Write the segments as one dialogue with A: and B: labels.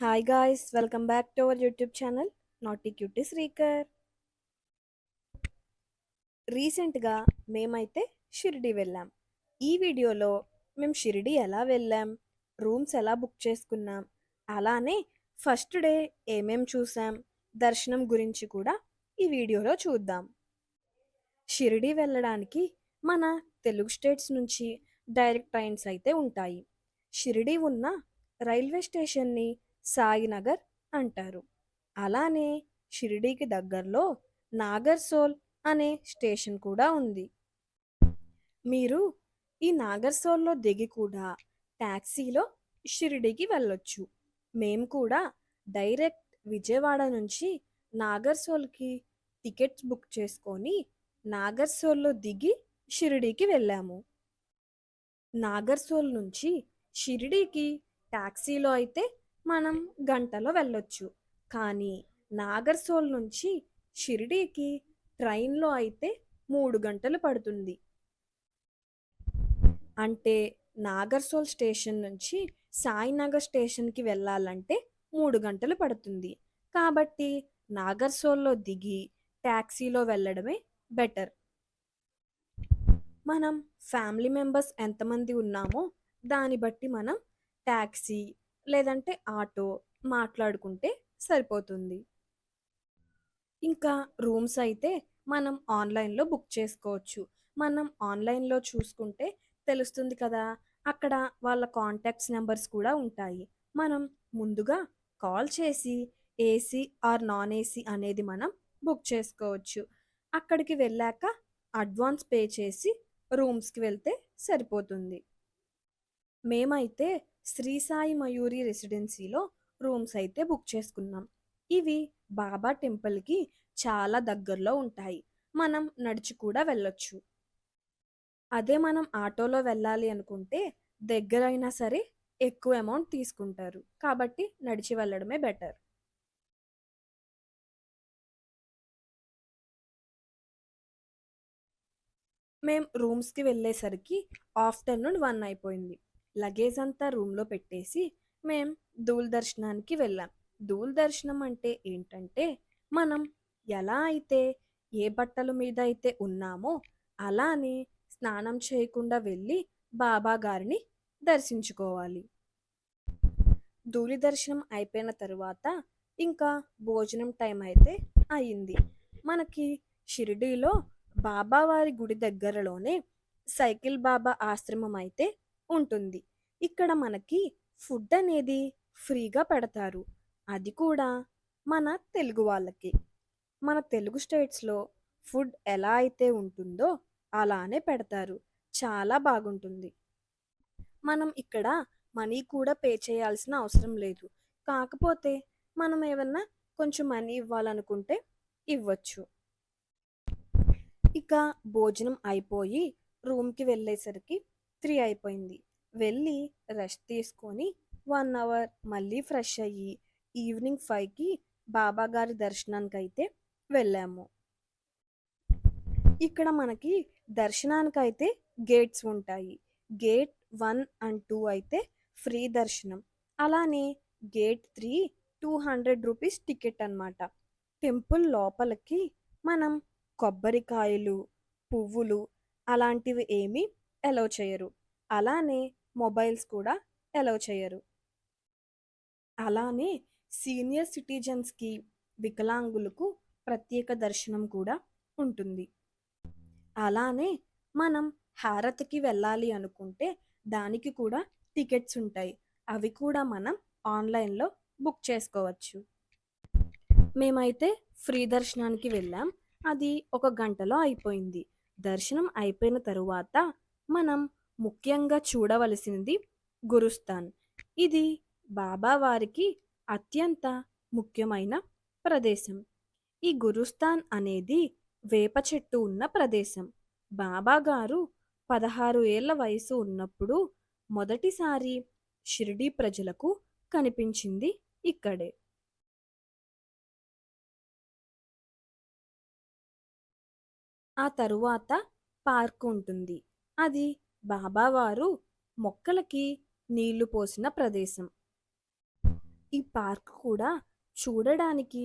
A: Hi guys welcome back to our YouTube channel naughty cutie Srikar రీసెంట్గా మేమైతే షిరిడి వెళ్ళాం. ఈ వీడియోలో మేము షిరిడి ఎలా వెళ్ళాం రూమ్స్ ఎలా బుక్ చేసుకున్నాం అలానే ఫస్ట్ డే ఏమేం చూసాం దర్శనం గురించి కూడా ఈ వీడియోలో చూద్దాం. షిరిడి వెళ్ళడానికి మన తెలుగు స్టేట్స్ నుంచి డైరెక్ట్ ట్రైన్స్ అయితే ఉంటాయి. షిరిడి ఉన్న రైల్వే స్టేషన్ని సాయినగర్ అంటారు. అలానే షిరిడీకి దగ్గరలో నాగర్సోల్ అనే స్టేషన్ కూడా ఉంది. మీరు ఈ నాగర్సోల్లో దిగి కూడా ట్యాక్సీలో షిరిడీకి వెళ్ళొచ్చు. మేము కూడా డైరెక్ట్ విజయవాడ నుంచి నాగర్సోల్కి టికెట్స్ బుక్ చేసుకొని నాగర్సోల్లో దిగి షిరిడీకి వెళ్ళాము. నాగర్సోల్ నుంచి షిరిడీకి ట్యాక్సీలో అయితే మనం గంటలో వెళ్ళొచ్చు. కానీ నాగర్సోల్ నుంచి షిరిడీకి ట్రైన్లో అయితే మూడు గంటలు పడుతుంది. అంటే నాగర్సోల్ స్టేషన్ నుంచి సాయినగర్ స్టేషన్కి వెళ్ళాలంటే మూడు గంటలు పడుతుంది. కాబట్టి నాగర్సోల్లో దిగి ట్యాక్సీలో వెళ్ళడమే బెటర్. మనం ఫ్యామిలీ మెంబర్స్ ఎంతమంది ఉన్నామో దాన్ని బట్టి మనం ట్యాక్సీ లేదంటే ఆటో మాట్లాడుకుంటే సరిపోతుంది. ఇంకా రూమ్స్ అయితే మనం ఆన్లైన్లో బుక్ చేసుకోవచ్చు. మనం ఆన్లైన్లో చూసుకుంటే తెలుస్తుంది కదా అక్కడ వాళ్ళ కాంటాక్ట్స్ నెంబర్స్ కూడా ఉంటాయి. మనం ముందుగా కాల్ చేసి ఏసీ ఆర్ నాన్ ఏసీ అనేది మనం బుక్ చేసుకోవచ్చు. అక్కడికి వెళ్ళాక అడ్వాన్స్ పే చేసి రూమ్స్కి వెళ్తే సరిపోతుంది. మేమైతే శ్రీ సాయి మయూరి రెసిడెన్సీలో రూమ్స్ అయితే బుక్ చేసుకున్నాం. ఇవి బాబా టెంపుల్కి చాలా దగ్గరలో ఉంటాయి. మనం నడిచి కూడా వెళ్ళొచ్చు. అదే మనం ఆటోలో వెళ్ళాలి అనుకుంటే దగ్గరైనా సరే ఎక్కువ అమౌంట్ తీసుకుంటారు. కాబట్టి నడిచి వెళ్ళడమే బెటర్. మేం రూమ్స్కి వెళ్ళేసరికి ఆఫ్టర్నూన్ వన్ అయిపోయింది. లగేజ్ అంతా రూమ్లో పెట్టేసి మేం ధూల్ దర్శనానికి వెళ్ళాం. ధూల్ దర్శనం అంటే ఏంటంటే మనం ఎలా అయితే ఏ బట్టల మీద అయితే ఉన్నామో అలానే స్నానం చేయకుండా వెళ్ళి బాబా గారిని దర్శించుకోవాలి. ధూళి దర్శనం అయిపోయిన తర్వాత ఇంకా భోజనం టైం అయితే అయింది మనకి షిరిడీలో బాబావారి గుడి దగ్గరలోనే సైకిల్ బాబా ఆశ్రమం అయితే ఉంటుంది. ఇక్కడ మనకి ఫుడ్ అనేది ఫ్రీగా పెడతారు. అది కూడా మన తెలుగు వాళ్ళకి. మన తెలుగు స్టేట్స్లో ఫుడ్ ఎలా అయితే ఉంటుందో అలానే పెడతారు. చాలా బాగుంటుంది. మనం ఇక్కడ మనీ కూడా పే చేయాల్సిన అవసరం లేదు. కాకపోతే మనం ఏమన్నా కొంచెం మనీ ఇవ్వాలనుకుంటే ఇవ్వచ్చు. ఇక భోజనం అయిపోయి రూమ్కి వెళ్ళేసరికి త్రీ అయిపోయింది. వెళ్ళి రెస్ట్ తీసుకొని వన్ అవర్ మళ్ళీ ఫ్రెష్ అయ్యి ఈవినింగ్ ఫైవ్కి బాబా గారి దర్శనానికి అయితే వెళ్ళాము. ఇక్కడ మనకి దర్శనానికి అయితే గేట్స్ ఉంటాయి. గేట్ వన్ అండ్ టూ అయితే ఫ్రీ దర్శనం. అలానే gate three two hundred rupees ticket అనమాట టెంపుల్ లోపలికి మనం కొబ్బరికాయలు పువ్వులు అలాంటివి ఏమీ ఎలో చేయరు. అలానే మొబైల్స్ కూడా ఎలో చేయరు. అలానే సీనియర్ సిటిజన్స్కి వికలాంగులకు ప్రత్యేక దర్శనం కూడా ఉంటుంది. అలానే మనం హారతికి వెళ్ళాలి అనుకుంటే దానికి కూడా టికెట్స్ ఉంటాయి. అవి కూడా మనం ఆన్లైన్లో బుక్ చేసుకోవచ్చు. మేమైతే ఫ్రీ దర్శనానికి వెళ్ళాం. అది ఒక గంటలో అయిపోయింది. దర్శనం అయిపోయిన తరువాత మనం ముఖ్యంగా చూడవలసినది గురుస్థాన్. ఇది బాబావారికి అత్యంత ముఖ్యమైన ప్రదేశం. ఈ గురుస్థాన్ అనేది వేప చెట్టు ఉన్న ప్రదేశం. బాబా గారు పదహారు ఏళ్ళ వయసు ఉన్నప్పుడు మొదటిసారి షిరిడీ ప్రజలకు కనిపించింది ఇక్కడే. ఆ తరువాత పార్క్ ఉంటుంది. అది బాబావారు మొక్కలకి నీళ్ళు పోసిన ప్రదేశం. ఈ పార్క్ కూడా చూడడానికి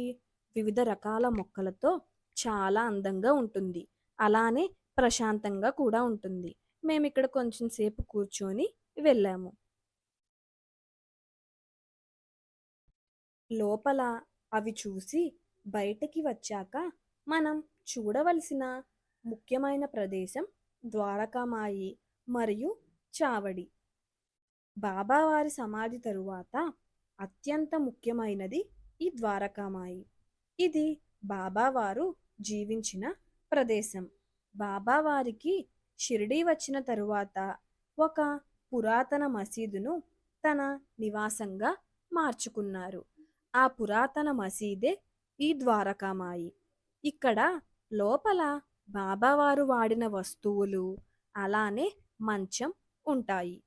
A: వివిధ రకాల మొక్కలతో చాలా అందంగా ఉంటుంది. అలానే ప్రశాంతంగా కూడా ఉంటుంది. మేము ఇక్కడ కొంచెం సేపు కూర్చొని వెళ్ళాము. లోపల అవి చూసి బయటకి వచ్చాక మనం చూడవలసిన ముఖ్యమైన ప్రదేశం ద్వారకామాయి మరియు చావడి. బాబావారి సమాధి తరువాత అత్యంత ముఖ్యమైనది ఈ ద్వారకామాయి. ఇది బాబావారు జీవించిన ప్రదేశం. బాబావారికి షిరిడీ వచ్చిన తరువాత ఒక పురాతన మసీదును తన నివాసంగా మార్చుకున్నారు. ఆ పురాతన మసీదే ఈ ద్వారకామాయి. ఇక్కడ లోపల బాబావారు వాడిన వస్తువులు అలానే మంచం ఉంటాయి.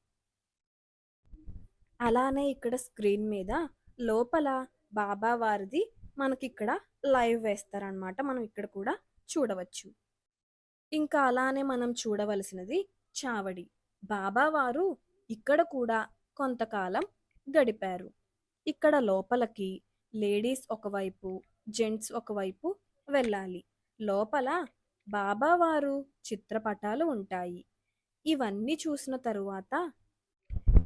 A: అలానే ఇక్కడ స్క్రీన్ మీద లోపల బాబావారిది మనకిక్కడ లైవ్ వేస్తారనమాట మనం ఇక్కడ కూడా చూడవచ్చు. ఇంకా అలానే మనం చూడవలసినది చావడి. బాబావారు ఇక్కడ కూడా కొంతకాలం గడిపారు. ఇక్కడ లోపలికి లేడీస్ ఒకవైపు జెంట్స్ ఒకవైపు వెళ్ళాలి. లోపల బాబావారు చిత్రపటాలు ఉంటాయి. ఇవన్నీ చూసిన తరువాత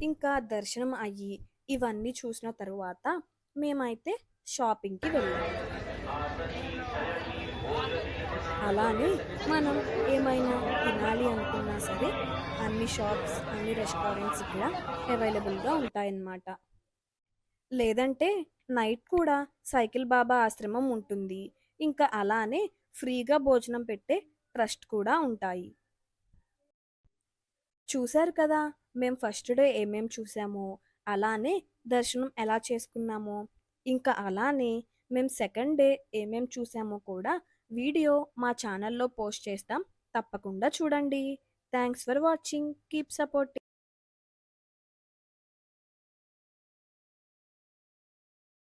A: ఇంకా దర్శనం అయ్యి ఇవన్నీ చూసిన తరువాత మేమైతే షాపింగ్కి వెళ్ళాము అలానే మనం ఏమైనా తినాలి అనుకున్నా సరే అన్ని షాప్స్ అన్ని రెస్టారెంట్స్ ఇక్కడ అవైలబుల్గా ఉంటాయన్నమాట. లేదంటే నైట్ కూడా సైకిల్ బాబా ఆశ్రమం ఉంటుంది. ఇంకా అలానే ఫ్రీగా భోజనం పెట్టే ట్రస్ట్ కూడా ఉంటాయి. చూశారు కదా మేము ఫస్ట్ డే ఏమేం చూసామో అలానే దర్శనం ఎలా చేసుకున్నామో ఇంకా అలానే మేము సెకండ్ డే ఏమేం చూసామో కూడా వీడియో మా ఛానల్లో పోస్ట్ చేస్తాం తప్పకుండా చూడండి. Thanks for watching keep supporting.